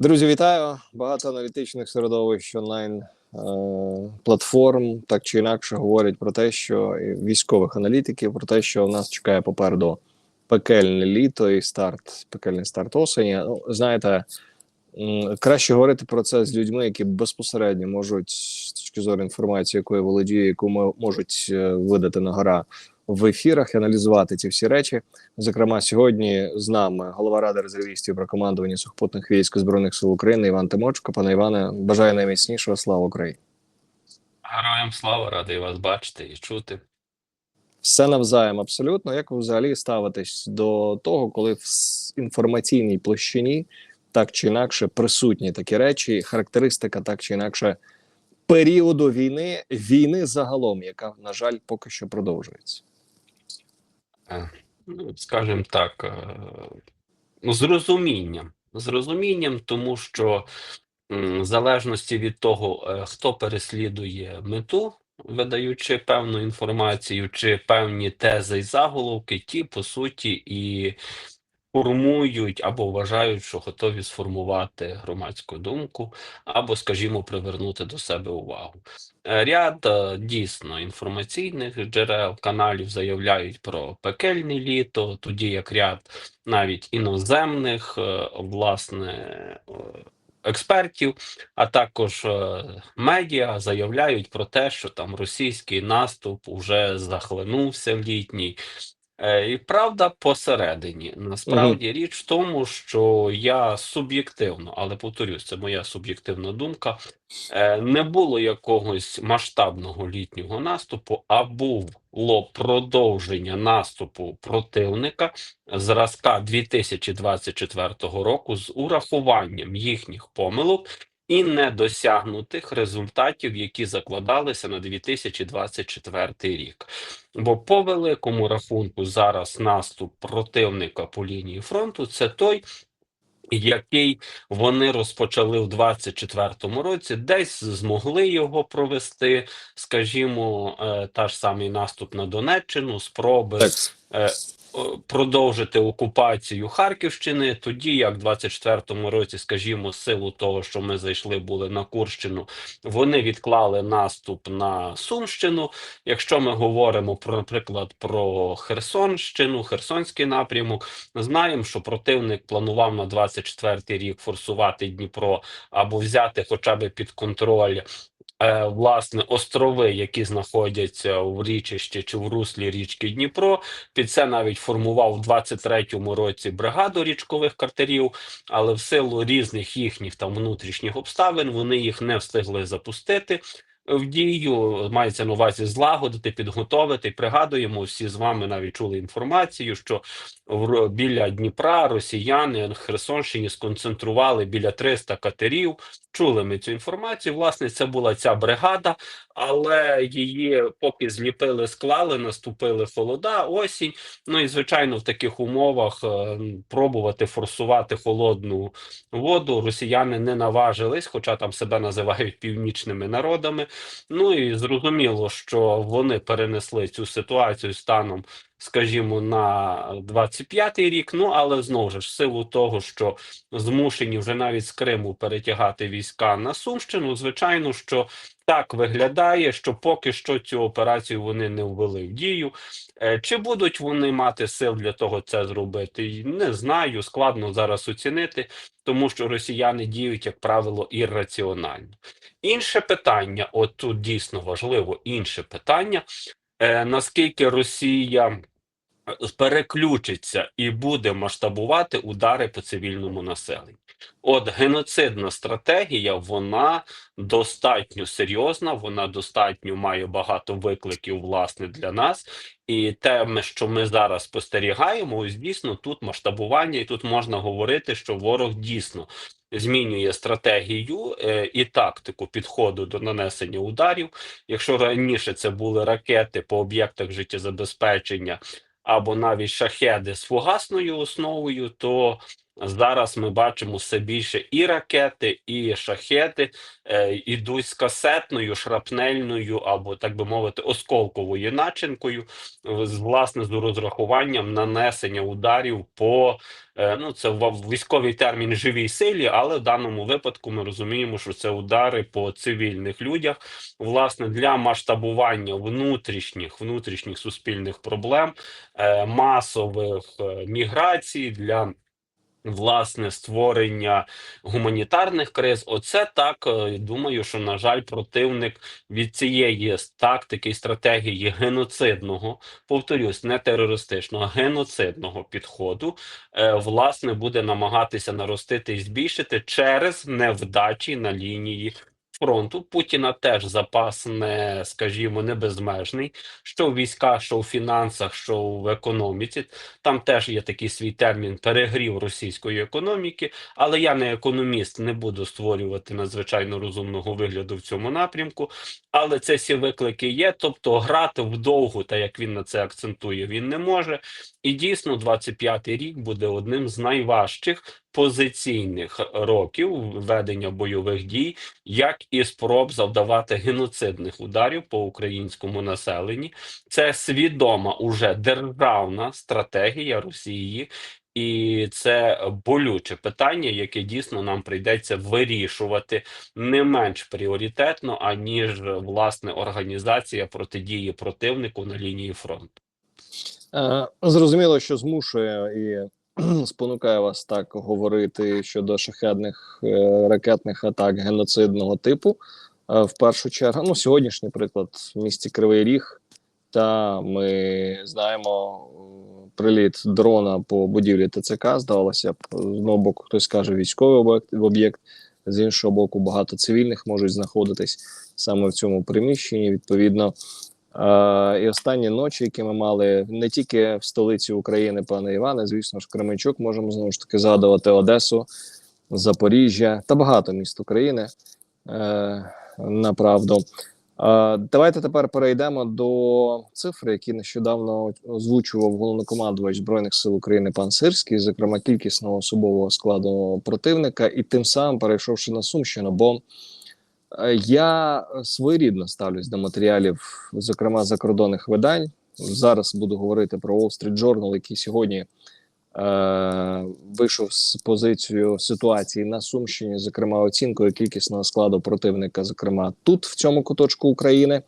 Друзі, вітаю! Багато аналітичних середовищ онлайн е, платформ так чи інакше говорять про те, що військових аналітиків про те, що в нас чекає попереду пекельне літо і старт, пекельний старт осені. Ну, знаєте, краще говорити про це з людьми, які безпосередньо можуть з точки зору інформації, якою володіє, яку мо- можуть е, видати на гора в ефірах, і аналізувати ці всі речі. Зокрема, сьогодні з нами голова ради резервістів про командування сухопутних військ збройних сил України Іван Тимочко. Пане Іване, бажаю найміцнішого. Слава Україні! Героям слава, радий вас бачити і чути. Все навзаєм абсолютно. Як ви взагалі ставитесь до того, коли в інформаційній площині так чи інакше присутні такі речі, характеристика так чи інакше періоду війни, війни загалом, яка на жаль поки що продовжується. Е, скажімо так, е, ну, з розумінням. З розумінням, тому що в залежності від того, е, хто переслідує мету, видаючи певну інформацію чи певні тези і заголовки, ті по суті і формують або вважають, що готові сформувати громадську думку, або, скажімо, привернути до себе увагу. Е, Ряд е, дійсно інформаційних джерел каналів заявляють про пекельне літо, тоді як ряд навіть іноземних е, власне експертів, а також медіа заявляють про те, що там російський наступ уже захлинувся в літній. Е, І правда посередині. Насправді річ в тому, що я суб'єктивно, але повторюсь, це моя суб'єктивна думка. е, Не було якогось масштабного літнього наступу, а було продовження наступу противника зразка 2024 року з урахуванням їхніх помилок і недосягнутих результатів, які закладалися на 2024 рік. Бо по великому рахунку зараз наступ противника по лінії фронту це той, який вони розпочали в 24-му році, десь змогли його провести, скажімо, е, та ж самий наступ на Донеччину, спроби Так, е, продовжити окупацію Харківщини, тоді як в 24-му році, скажімо, силу того, що ми зайшли були на Курщину, вони відклали наступ на Сумщину. Якщо ми говоримо про, наприклад, про Херсонщину, Херсонський напрямок, знаємо, що противник планував на 24-й рік форсувати Дніпро або взяти хоча б під контроль. Е, Власне, острови, які знаходяться в річищі чи в руслі річки Дніпро, під це навіть формував у 23-му році бригаду річкових картерів, але в силу різних їхніх там внутрішніх обставин вони їх не встигли запустити. В дію мається на увазі злагодити, підготовити. Пригадуємо, всі з вами навіть чули інформацію, що в біля Дніпра росіяни на Херсонщині сконцентрували біля 300 катерів. Чули ми цю інформацію. Власне, це була ця бригада, але її поки зліпили, склали, наступили холода, осінь. Ну і звичайно, в таких умовах е, пробувати форсувати холодну воду росіяни не наважились, хоча там себе називають північними народами. Ну і зрозуміло, що вони перенесли цю ситуацію станом, скажімо, на 25-й рік. Ну але знову ж в силу того, що змушені вже навіть з Криму перетягати війська на Сумщину, звичайно, що так виглядає, що поки що цю операцію вони не ввели в дію. Е, Чи будуть вони мати сил для того це зробити? Не знаю, складно зараз оцінити, тому що росіяни діють, як правило, ірраціонально. Інше питання, от тут дійсно важливо інше питання, наскільки Росія переключиться і буде масштабувати удари по цивільному населенню. От геноцидна стратегія, вона достатньо серйозна, вона достатньо має багато викликів власне для нас. І те, що ми зараз спостерігаємо, ось дійсно тут масштабування, і тут можна говорити, що ворог дійсно змінює стратегію е, і тактику підходу до нанесення ударів. Якщо раніше це були ракети по об'єктах життєзабезпечення або навіть шахеди з фугасною основою, то Зараз ми бачимо все більше і ракети, і шахети е, ідуть з касетною, шрапнельною або, так би мовити, осколковою начинкою, з власне з розрахуванням нанесення ударів по е, ну це військовий термін живій силі, але в даному випадку ми розуміємо, що це удари по цивільних людях, власне, для масштабування внутрішніх внутрішніх суспільних проблем, е, масових е, міграцій для. Власне, створення гуманітарних криз, оце так е, думаю, що на жаль, противник від цієї тактики і стратегії геноцидного, повторюсь, не терористичного, а геноцидного підходу, е, власне, буде намагатися наростити і збільшити через невдачі на лінії фронту. Путіна теж запас не, скажімо, не безмежний, що в військах, що в фінансах, що в економіці. Там теж є такий свій термін перегрів російської економіки, але я не економіст, не буду створювати надзвичайно розумного вигляду в цьому напрямку. Але це всі виклики є. Тобто грати вдовгу, та як він на це акцентує, він не може. І дійсно, 25-й рік буде одним з найважчих позиційних років ведення бойових дій, як і спроб завдавати геноцидних ударів по українському населенні. Це свідома уже державна стратегія Росії, і це болюче питання, яке дійсно нам прийдеться вирішувати не менш пріоритетно, аніж власне організація протидії противнику на лінії фронту. Е, Зрозуміло, що змушує і спонукає вас так говорити щодо шахедних е, ракетних атак геноцидного типу. Е, В першу чергу, ну сьогоднішній приклад в місті Кривий Ріг. Та ми знаємо приліт дрона по будівлі ТЦК. Здавалося б, з одного боку, хтось каже військовий об'єкт, з іншого боку, багато цивільних можуть знаходитись саме в цьому приміщенні. Відповідно, і останні ночі, які ми мали не тільки в столиці України, пане Іване, звісно ж, Кременчук, можемо знову ж таки згадувати Одесу, Запоріжжя та багато міст України. Е, направду. Е, давайте тепер перейдемо до цифр, які нещодавно озвучував головнокомандувач Збройних сил України пан Сирський, зокрема кількісного особового складу противника, і тим самим перейшовши на Сумщину. Бо Е, Я своєрідно ставлюсь до матеріалів, зокрема закордонних видань. Зараз буду говорити про Wall Street Journal, який сьогодні е, вийшов з позицією ситуації на Сумщині, зокрема оцінкою кількісного складу противника, зокрема тут, в цьому куточку України,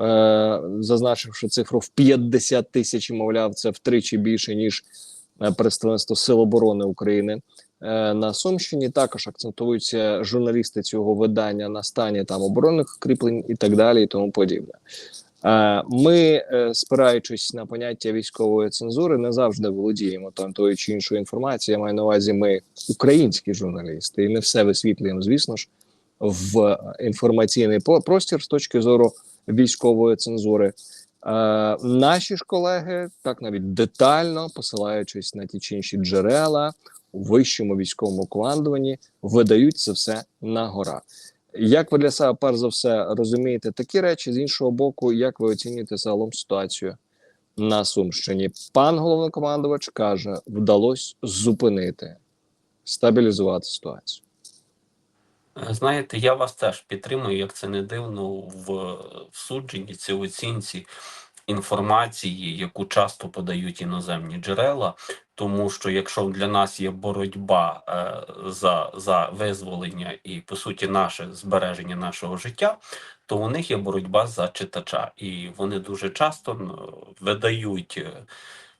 е, зазначивши цифру в 50 тисяч, мовляв, це втричі більше ніж е, представництво Сил оборони України е, на Сумщині. Також акцентуються журналісти цього видання на стані там оборонних кріплень і так далі, і тому подібне. Е, Ми, е, спираючись на поняття військової цензури, не завжди володіємо там тою чи іншою інформацією. Я маю на увазі, ми українські журналісти, і не все висвітлюємо, звісно ж, в інформаційний простір з точки зору військової цензури. Е, наші ж колеги так навіть детально посилаючись на ті чи інші джерела вищому військовому командуванні, видають це все на гора. Як ви для себе перш за все розумієте такі речі з іншого боку, як ви оцінюєте загалом ситуацію на Сумщині? Пан головнокомандувач каже, вдалося зупинити, стабілізувати ситуацію. Знаєте, я вас теж підтримую, як це не дивно, в, в судженні цій оцінці інформації, яку часто подають іноземні джерела. Тому що якщо для нас є боротьба е, за, за визволення і по суті наше збереження нашого життя, то у них є боротьба за читача, і вони дуже часто видають.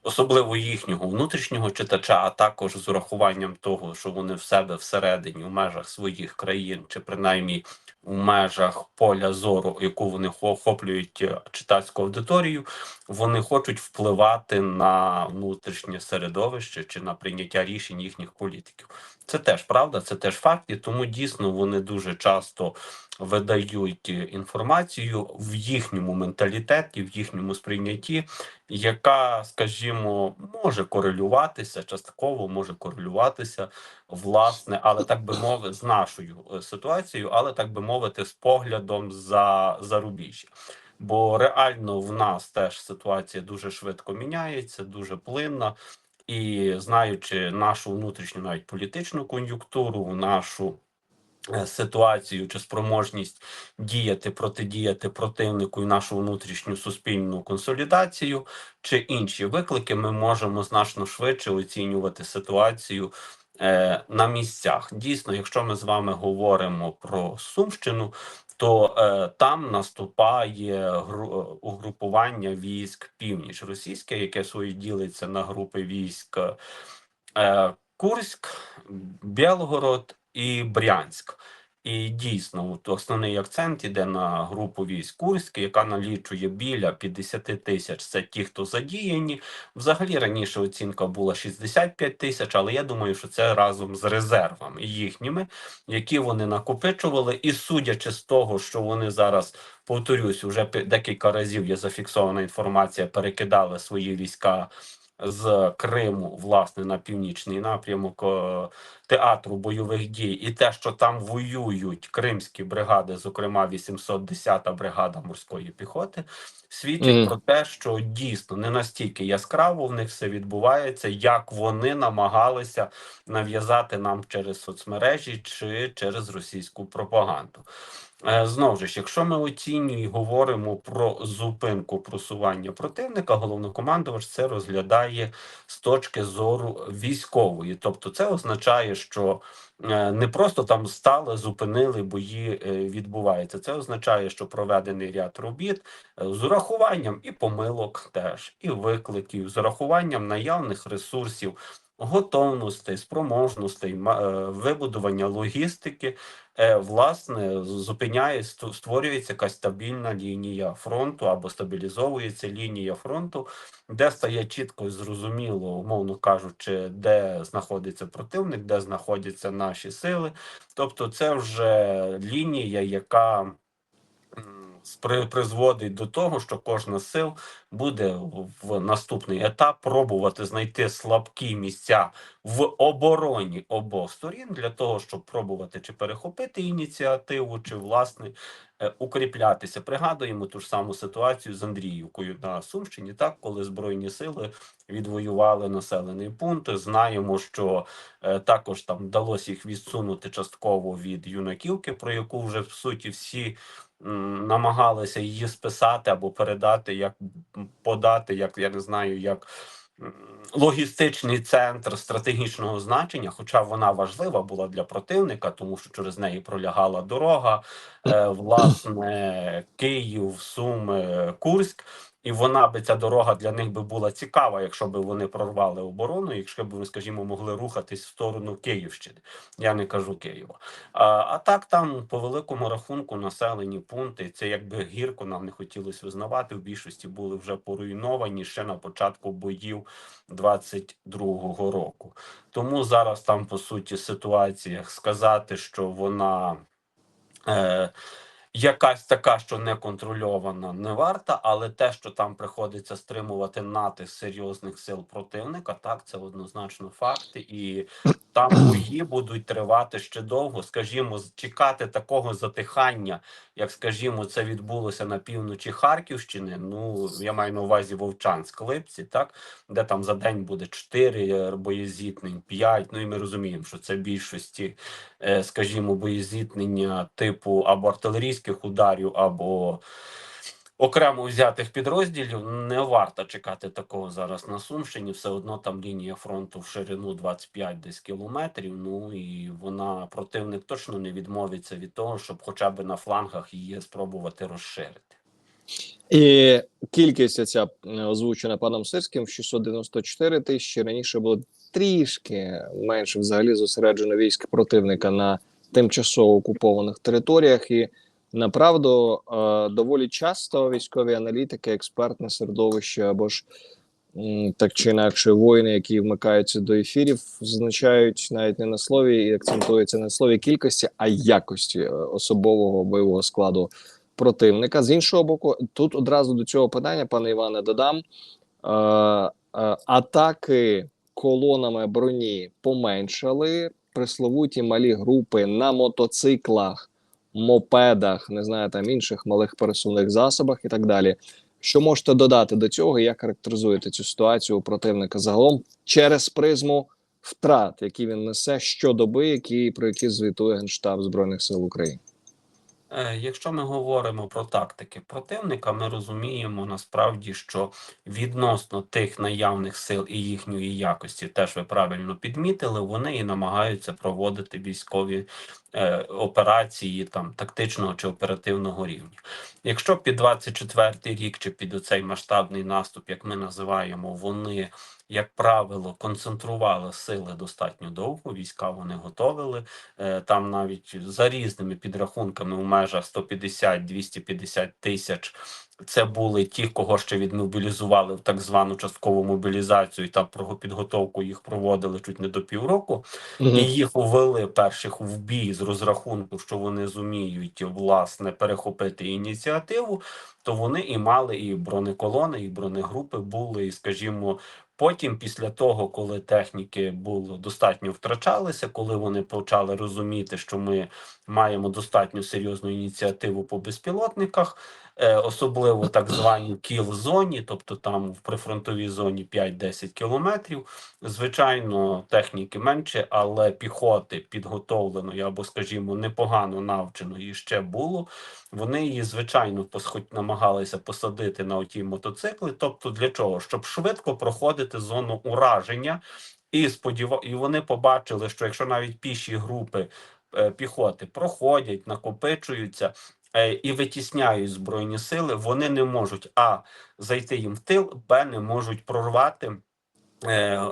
Особливо їхнього внутрішнього читача, а також з урахуванням того, що вони в себе всередині, у межах своїх країн, чи принаймні у межах поля зору, яку вони хо- охоплюють е, читацьку аудиторію, вони хочуть впливати на внутрішнє середовище чи на прийняття рішень їхніх політиків. Це теж правда, це теж факт, і тому дійсно вони дуже часто видають е, інформацію в їхньому менталітеті, в їхньому сприйнятті, яка, скажімо, може корелюватися, частково може корелюватися, власне, але так би мовити, з нашою е, ситуацією, але так би мовити, з поглядом за зарубіжжя. Бо реально в нас теж ситуація дуже швидко міняється, дуже плинна. І знаючи нашу внутрішню навіть політичну кон'юнктуру, нашу ситуацію чи спроможність діяти, протидіяти противнику і нашу внутрішню суспільну консолідацію чи інші виклики, ми можемо значно швидше оцінювати ситуацію е, на місцях. Дійсно, якщо ми з вами говоримо про Сумщину, то е, там наступає гру, е, угрупування військ північ російське, яке своє ділиться на групи військ е, Курськ, Білгород і Брянськ. І дійсно, от основний акцент іде на групу військ Курськ, яка налічує біля 50 тисяч. Це ті, хто задіяні. Взагалі раніше оцінка була 65 тисяч, але я думаю, що це разом з резервами їхніми, які вони накопичували. І судячи з того, що вони зараз повторюсь, уже декілька разів є зафіксована інформація, перекидали свої війська з Криму власне на північний напрямок е, театру бойових дій, і те, що там воюють кримські бригади, зокрема 810-та бригада морської піхоти, свідчить Мгм. про те, що дійсно не настільки яскраво в них все відбувається, як вони намагалися нав'язати нам через соцмережі чи через російську пропаганду. Е, Знову ж, якщо ми оцінюємо і говоримо про зупинку просування противника, головнокомандувач це розглядає з точки зору військової. Тобто, це означає, що е, не просто там стали, зупинили бої, е, відбувається. Це означає, що проведений ряд робіт з урахуванням і помилок, теж і викликів, з урахуванням наявних ресурсів. Готовностей, спроможностей, е, вибудування логістики, е, власне, зупиняє, створюється якась стабільна лінія фронту або стабілізовується лінія фронту, де стає чітко і зрозуміло, умовно кажучи, де знаходиться противник, де знаходяться наші сили. Тобто, це вже лінія, яка призводить до того, що кожна з сил буде в- наступний етап пробувати знайти слабкі місця в обороні обох сторін для того, щоб пробувати чи перехопити ініціативу, чи власне укріплятися. Пригадуємо ту ж саму ситуацію з Андріївкою на Сумщині, так коли збройні сили відвоювали населений пункт. Знаємо, що е, також там вдалося їх відсунути частково від юнаківки, про яку вже в суті всі намагалися її списати або передати, як подати, як я не знаю, як логістичний центр стратегічного значення, хоча вона важлива була для противника, тому що через неї пролягала дорога, е, власне, Київ, Суми, Курськ. І вона би ця дорога для них би була цікава, якщо б вони прорвали оборону, якщо б скажімо, могли рухатись в сторону Київщини. Я не кажу Києва. А, а так там по великому рахунку населені пункти. Це якби гірко нам не хотілося визнавати. В більшості були вже поруйновані ще на початку боїв 22-го року. Тому зараз там по суті ситуація сказати, що вона. Е, Якась така, що не контрольована, не варта, але те, що там приходиться стримувати натиск серйозних сил противника, так це однозначно факти, і там бої будуть тривати ще довго. Скажімо, чекати такого затихання, як скажімо, це відбулося на півночі Харківщини. Ну я маю на увазі Вовчанськ, Липці, так де там за день буде 4 боєзітнень, 5, Ну і ми розуміємо, що це більшості е, скажімо, боєзіткнення типу або артилерійських ударів, або окремо взятих підрозділів. Не варто чекати такого зараз на Сумщині. Все одно там лінія фронту в ширину 25 десь кілометрів. Ну і вона противник точно не відмовиться від того, щоб хоча б на флангах її спробувати розширити. І кількість ця е, озвучена паном Сирським в 694 тисячі. Раніше було трішки менше взагалі зосереджено військ противника на тимчасово окупованих територіях. І направду е, доволі часто військові аналітики, експертне середовище або ж так чи інакше воїни, які вмикаються до ефірів, зазначають навіть не на слові і акцентуються на слові кількості, а якості е, особового бойового складу противника. З іншого боку, тут одразу до цього питання, пане Іване, додам е, атаки колонами броні поменшали. Присловуті малі групи на мотоциклах, мопедах, не знаю, там інших малих пересувних засобах і так далі. Що можете додати до цього? Як характеризуєте цю ситуацію у противника загалом через призму втрат, які він несе щодоби, які про які звітує Генштаб Збройних сил України? Е, Якщо ми говоримо про тактики противника, ми розуміємо насправді, що відносно тих наявних сил і їхньої якості, теж ви правильно підмітили, вони і намагаються проводити військові е, операції там тактичного чи оперативного рівня. Якщо під 24-й рік чи під оцей масштабний наступ, як ми називаємо, вони як правило, концентрували сили достатньо довго. Війська вони готовили. Е, Там навіть за різними підрахунками у межах 150-250 тисяч. Це були ті, кого ще відмобілізували в так звану часткову мобілізацію, і там про підготовку їх проводили чуть не до півроку, і їх увели перших в бій з розрахунку, що вони зуміють власне перехопити ініціативу. То вони і мали і бронеколони, і бронегрупи були, і скажімо. Потім, після того, коли техніки було достатньо втрачалися, коли вони почали розуміти, що ми маємо достатньо серйозну ініціативу по безпілотниках, особливо так званій кіл-зоні, тобто там в прифронтовій зоні 5-10 кілометрів. Звичайно, техніки менше, але піхоти підготовленої або, скажімо, непогано навченої ще було. Вони її, звичайно, посхоть намагалися посадити на оті мотоцикли. Тобто, для чого? Щоб швидко проходити зону ураження, і сподіва... і вони побачили, що якщо навіть піші групи е, піхоти проходять, накопичуються е, і витісняють збройні сили, вони не можуть а зайти їм в тил, б не можуть прорвати. е,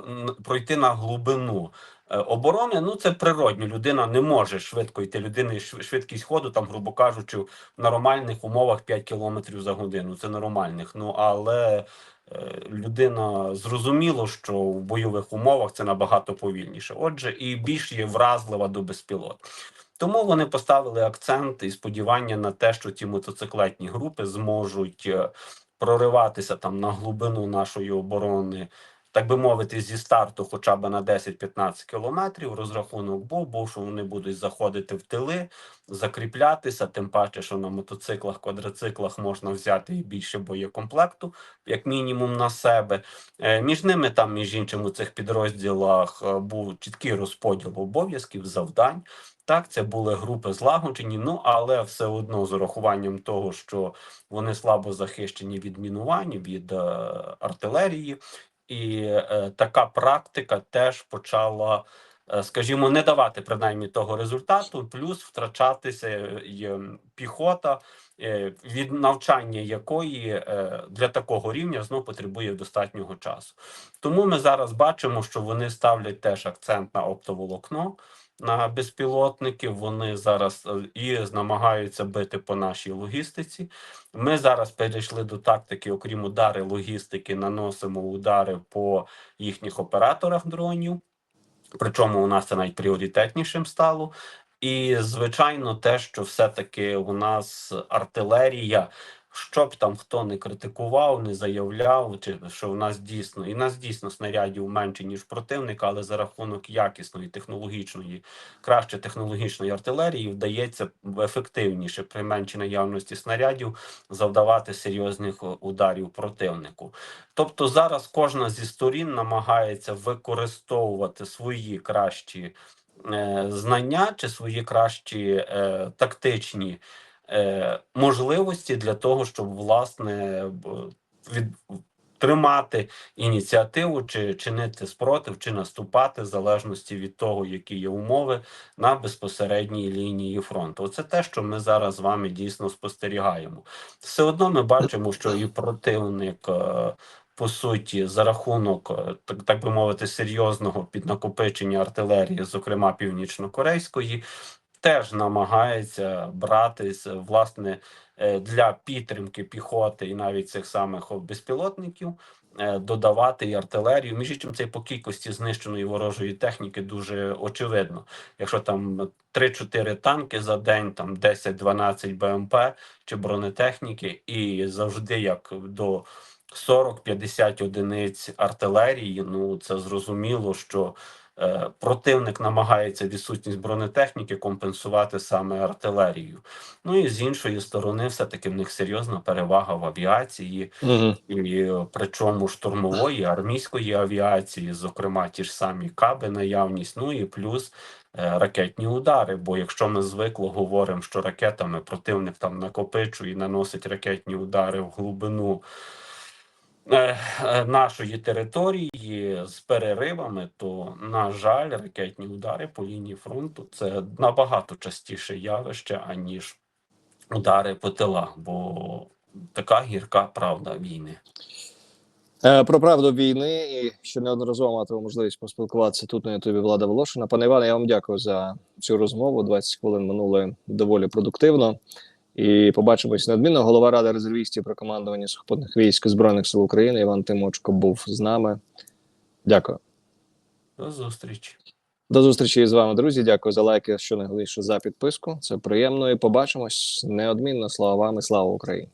Пройти на глибину е, оборони, ну це природньо. Людина не може швидко йти. Людини швидкість ходу, там, грубо кажучи, в нормальних умовах 5 км за годину. Це нормальних. Ну але е, людина зрозуміло, що в бойових умовах це набагато повільніше. Отже, і більш є вразлива до безпілот. Тому вони поставили акцент і сподівання на те, що ці мотоциклетні групи зможуть е, прориватися там на глибину нашої оборони. Так би мовити, зі старту хоча б на 10-15 кілометрів розрахунок був, був, що вони будуть заходити в тили, закріплятися, тим паче, що на мотоциклах, квадроциклах можна взяти і більше боєкомплекту, як мінімум на себе. Е, Між ними там, між іншим, у цих підрозділах е, був чіткий розподіл обов'язків, завдань. Так, це були групи злагоджені, ну але все одно з урахуванням того, що вони слабо захищені від мінувань, від е, артилерії, і е, така практика теж почала, е, скажімо, не давати принаймні того результату, плюс втрачатися е, піхота, е, від навчання якої е, для такого рівня знов потребує достатнього часу. Тому ми зараз бачимо, що вони ставлять теж акцент на оптоволокно. На безпілотники вони зараз е, і намагаються бити по нашій логістиці. Ми зараз перейшли до тактики, окрім удари логістики, наносимо удари по їхніх операторах дронів. Причому у нас це навіть пріоритетнішим стало. І звичайно, те, що все-таки у нас артилерія, що б там хто не критикував, не заявляв, чи що в нас дійсно і нас дійсно снарядів менше ніж противника, але за рахунок якісної технологічної, краще технологічної артилерії вдається ефективніше при меншій наявності снарядів завдавати серйозних ударів противнику. Тобто зараз кожна зі сторін намагається використовувати свої кращі е, знання чи свої кращі е, тактичні е, можливості для того, щоб власне від тримати ініціативу, чи чинити спротив, чи наступати, в залежності від того, які є умови на безпосередній лінії фронту. Оце те, що ми зараз з вами дійсно спостерігаємо. Все одно ми бачимо, що і противник. е, По суті, за рахунок, е, так, так би мовити, серйозного піднакопичення артилерії, зокрема північно-корейської, теж намагається братись власне е, для підтримки піхоти і навіть цих самих безпілотників. е, Додавати і артилерію. Між іншим, це по кількості знищеної ворожої техніки дуже очевидно. Якщо там 3-4 танки за день, там 10-12 БМП чи бронетехніки, і завжди як до 40-50 одиниць артилерії, ну це зрозуміло, що противник намагається відсутність бронетехніки компенсувати саме артилерією. Ну і з іншої сторони, все-таки в них серйозна перевага в авіації, Угу. і е, причому штурмової армійської авіації, зокрема ті ж самі каби наявність, ну і плюс е, ракетні удари. Бо якщо ми звикло говоримо, що ракетами противник там накопичує і наносить ракетні удари в глибину. Е, е, Нашої території з переривами, то на жаль, ракетні удари по лінії фронту це набагато частіше явище, аніж удари по тилах, бо така гірка правда війни. Е, Про правду війни і що неодноразово матиму можливість поспілкуватися тут на Ютубі Влада Волошина. Пане Іване, я вам дякую за цю розмову. 20 хвилин минули доволі продуктивно. І побачимось неодмінно. Голова ради резервістів про командування сухопутних військ збройних сил України Іван Тимочко був з нами. Дякую. До зустрічі. До зустрічі з вами, друзі. Дякую за лайки, що найголовніше за підписку. Це приємно. І побачимось неодмінно. Слава вам і слава Україні.